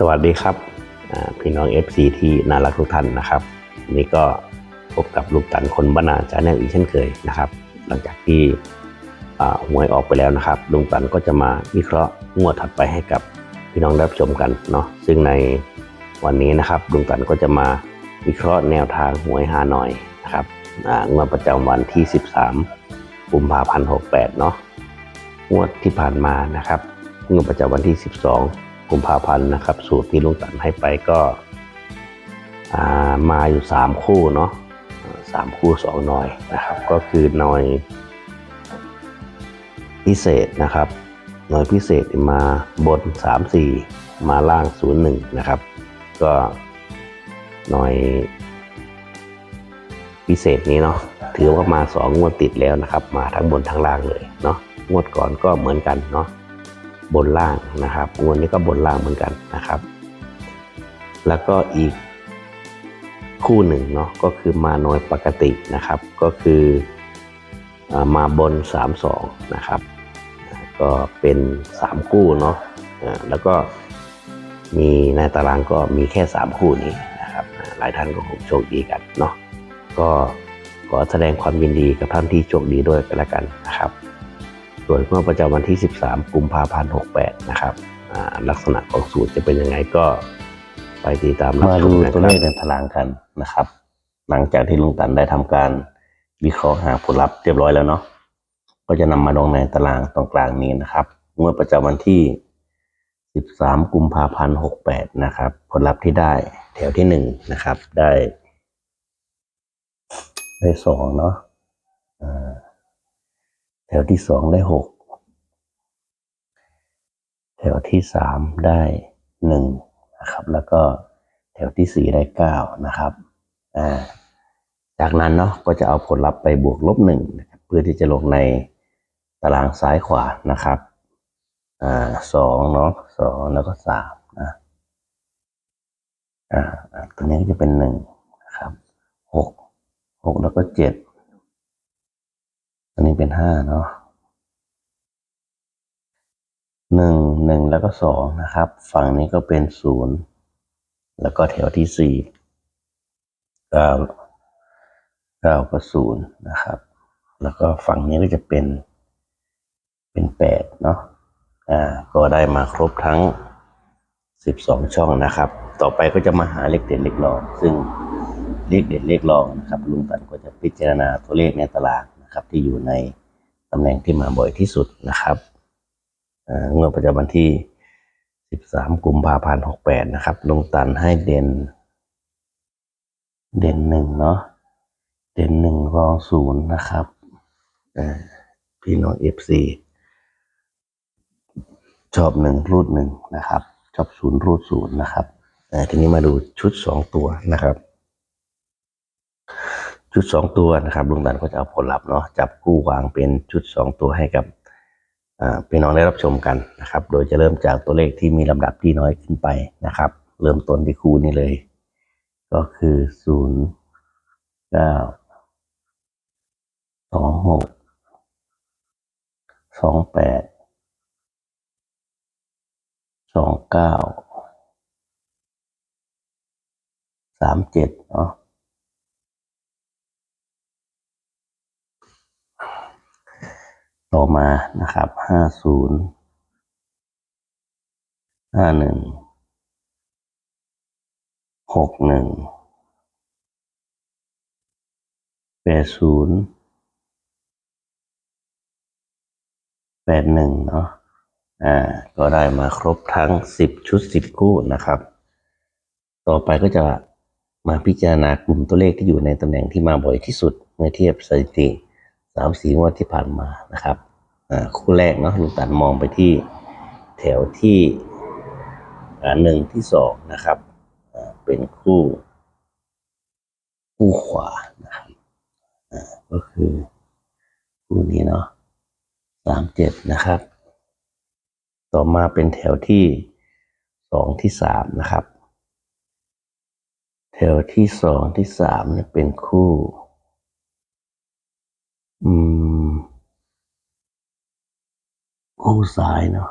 สวัสดีครับพี่น้อง FC ที่น่ารักทุกท่านนะครับ นี่ก็พบกับลูกตันคนบ้านาจาแนลอีกเช่นเคยนะครับ หลังจากที่หวยออกไปแล้วนะครับลุงตันก็จะมาวิเคราะห์งวดถัดไปให้กับพี่น้องรับชมกันเนาะซึ่งในวันนี้นะครับลุงตันก็จะมาวิเคราะห์แนวทางหวยฮานอยนะครับงวดประจำวันที่ 13กุมภาพันธ์68เนาะงวดที่ผ่านมานะครับงวดประจำวันที่ 12 กุมภาพันธ์นะครับ สูตรที่ลุงตันให้ไปก็ามาอยู่ 3 คู่เนาะสามคู่สองหน่อยนะครับ ก็คือหน่อยพิเศษนะครับหน่อยพิเศษมาบน 3 4 มาล่าง 0 1 นะครับ ก็หน่อยพิเศษนี้เนาะถือว่ามา 2 งวดติดแล้วนะครับ มาทั้งบนทั้งล่างเลยเนาะงวดก่อนก็เหมือนกันเนาะ บนล่างนะครับงวดนี้ก็บนล่างเหมือนกันนะครับ แล้วก็อีกคู่หนึ่งเนาะก็คือมาน้อยปกตินะครับ ก็คืออามาบน 3 2 นะครับ ก็เป็น 3 คู่เนาะแล้วก็มีในตารางก็มีแค่ 3 คู่นี้นะครับ หลายท่านก็คงโชคดีกันเนาะก็ขอแสดงความยินดีกับท่านที่โชคดีด้วยกันแล้วกันนะครับ ส่วนเมื่อประจำวันที่ 13 กุมภาพันธ์ 68 นะครับอ่าลักษณะของสูตรจะเป็นยังไงก็ไปติดตามรับมาชดูมนะตัวคเลรับขในตารางกันนะครับ หลังจากที่ลุงตันได้ทำการวิเคราะห์หาผลลัพธ์เรียบร้อยแล้วเนาะก็จะนำมาลงในตารางตรงกลางนี้นะครับงวดประจำวันที่ 13 กุมภาพันธ์ 68 นะครับ ผลลัพธ์ที่ได้แถวที่หนึ่งนะครับ ได้ ได้สองเนาะอ่า แถวที่สองได้หกแถวที่สามได้หนึ่งนะครับ แล้วก็แถวที่สี่ได้เก้านะครับอ่าจากนั้นเนาะก็จะเอาผลลัพธ์ไปบวกลบหนึ่งเพื่อที่จะลงในตารางซ้ายขวานะครับอ่าสองเนาะสองแล้วก็สามนะอ่าตัวนี้ก็จะเป็นหนึ่งนะครับหกหกแล้วก็เจ็ด ตัวนี้เป็นห้าเนาะหนึ่งหนึ่งแล้วก็สองนะครับ ฝั่งนี้ก็เป็นศูนย์แล้วก็แถวที่สี่เก้าเก้าก็ศูนย์นะครับ แล้วก็ฝั่งนี้ก็จะเป็นเป็นแปดเนาะอ่าก็ได้มาครบทั้งสิบสองช่องนะครับ ต่อไปก็จะมาหาเลขเด่นเลขรอง ซึ่งเลขเด่นเลขรองนะครับลุงตันก็จะพิจารณาตัวเลขในตาราง นะครับที่อยู่ในตำแหน่งที่มาบ่อยที่สุดนะครับอ่างวดประจำวันที่ 13 กุมภาพันธ์ 68 นะครับลงตันให้เด่น เด่นหนึ่งเนาะเด่นหนึ่งรองศูนย์นะครับพี่น้องเอฟซีชอบหนึ่งรูดหนึ่งนะครับ ชอบศูนย์รูดศูนย์นะครับทีนี้มาดูชุดสองตัวนะครับ ชุดสองตัวนะครับลุงตันก็จะเอาผลลัพธ์เนาะจับคู่วางเป็นชุดสองตัวให้กับพี่น้องได้รับชมกันนะครับ โดยจะเริ่มจากตัวเลขที่มีลำดับที่น้อยขึ้นไปนะครับ เริ่มต้นที่คู่นี้เลย ก็คือศูนย์เก้าสองหกสองแปดสองเก้าสามเจ็ดเนาะ ต่อมานะครับห้าศูนย์ห้าหนึ่งหกหนึ่งแปดศูนย์แปดหนึ่งเนาะอ่า ก็ได้มาครบทั้งสิบชุดสิบคู่นะครับ ต่อไปก็จะมาพิจารณากลุ่มตัวเลขที่อยู่ในตำแหน่งที่มาบ่อยที่สุดเมื่อเทียบสถิติ สามสี่งวดที่ผ่านมานะครับคู่แรกเนาะลุงตันมองไปที่แถวที่หนึ่งที่สองนะครับเป็นคู่ คู่ขวานะครับก็คือคู่นี้เนาะสามเจ็ดนะครับ ต่อมาเป็นแถวที่สองที่สามนะครับ แถวที่สองที่สามเนี่ยเป็นคู่ อืมคู่ซ้ายเนาะ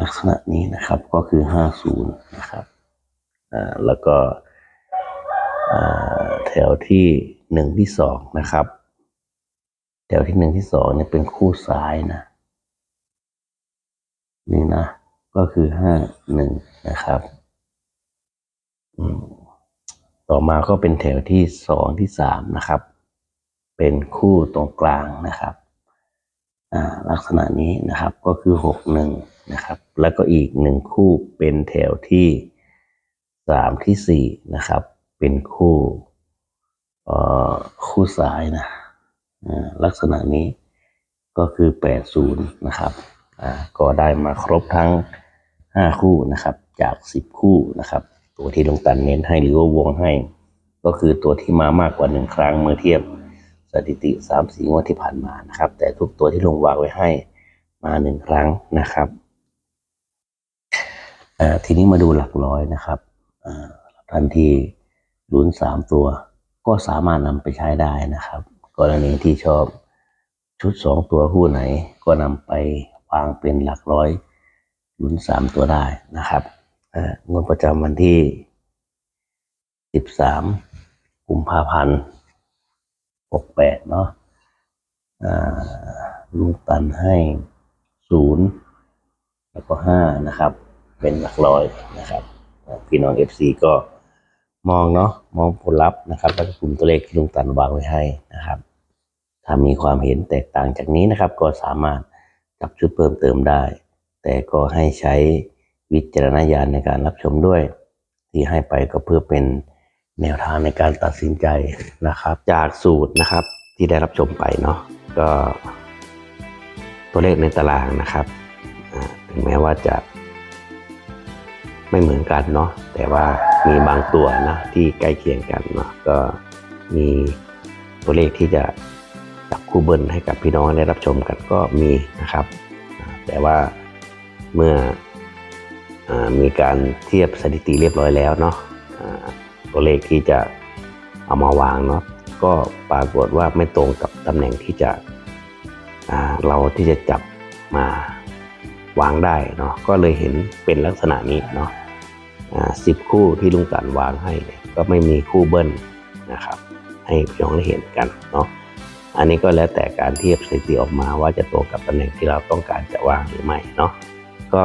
ลักษณะนี้นะครับก็คือห้าศูนย์นะครับอ่าแล้วก็แถวที่หนึ่งที่สองนะครับ แถวที่หนึ่งที่สองเนี่ยเป็นคู่ซ้ายนะ นี่นะ ก็คือห้าหนึ่งนะครับ อืม ต่อมาก็เป็นแถวที่สองที่สามนะครับ เป็นคู่ตรงกลางนะครับอ่าลักษณะนี้นะครับก็คือหกหนึ่งนะครับ แล้วก็อีกหนึ่งคู่เป็นแถวที่สามที่สี่นะครับ เป็นคู่อ่อคู่ซ้ายนะอ่าลักษณะนี้ก็คือแปดศูนย์นะครับอ่าก็ได้มาครบทั้งห้าคู่นะครับ จากสิบคู่นะครับ ตัวที่ลงตันเน้นให้หรือว่าวงให้ ก็คือตัวที่มามากกว่าหนึ่งครั้งเมื่อเทียบสถิติสามสี่งวดที่ผ่านมานะครับ แต่ทุกตัวที่ลงวางไว้ให้มาหนึ่งครั้งนะครับทีนี้มาดูหลักร้อยนะครับอ่านที่ลุ้นสามตัว ก็สามารถนำไปใช้ได้นะครับ กรณีที่ชอบชุดสองตัวคู่ไหน ก็นำไปวางเป็นหลักร้อยลุ้นสามตัวได้นะครับ งวดประจำวันที่สิบสามกุมภาพันธ์หกแปดเนาะลุงตันให้ศูนย์แล้วก็ห้านะครับ เป็นหลักร้อยนะครับ พี่น้องเอฟซีก็มองเนาะมองผลลัพธ์นะครับ แล้วก็กลุ่มตัวเลขที่ลุงตันวางไว้ให้นะครับ ถ้ามีความเห็นแตกต่างจากนี้นะครับ ก็สามารถจับชุดเพิ่มเติมได้ แต่ก็ให้ใช้ วิจารณญาณในการรับชมด้วย ที่ให้ไปก็เพื่อเป็นแนวทางในการตัดสินใจนะครับ จากสูตรนะครับที่ได้รับชมไปเนาะก็ตัวเลขในตารางนะครับถึงแม้ว่าจะไม่เหมือนกันเนาะแต่ว่ามีบางตัวนะที่ใกล้เคียงกันเนาะก็มีตัวเลขที่จะจับคู่เบิ้ลให้กับพี่น้องได้รับชมกันก็มีนะครับ แต่ว่าเมื่อ มีการเทียบสถิติเรียบร้อยแล้วเนาะตัวเลขที่จะเอามาวางเนาะก็ปรากฏว่าไม่ตรงกับตำแหน่งที่จะเราที่จะจับมาวางได้เนาะก็เลยเห็นเป็นลักษณะนี้เนาะสิบคู่ที่ลุงตันวางให้ก็ไม่มีคู่เบิ้ลนะครับ ให้พี่น้องได้เห็นกันเนาะอันนี้ก็แล้วแต่การเทียบสถิติออกมาว่าจะตรงกับตำแหน่งที่เราต้องการจะวางหรือไม่เนาะก็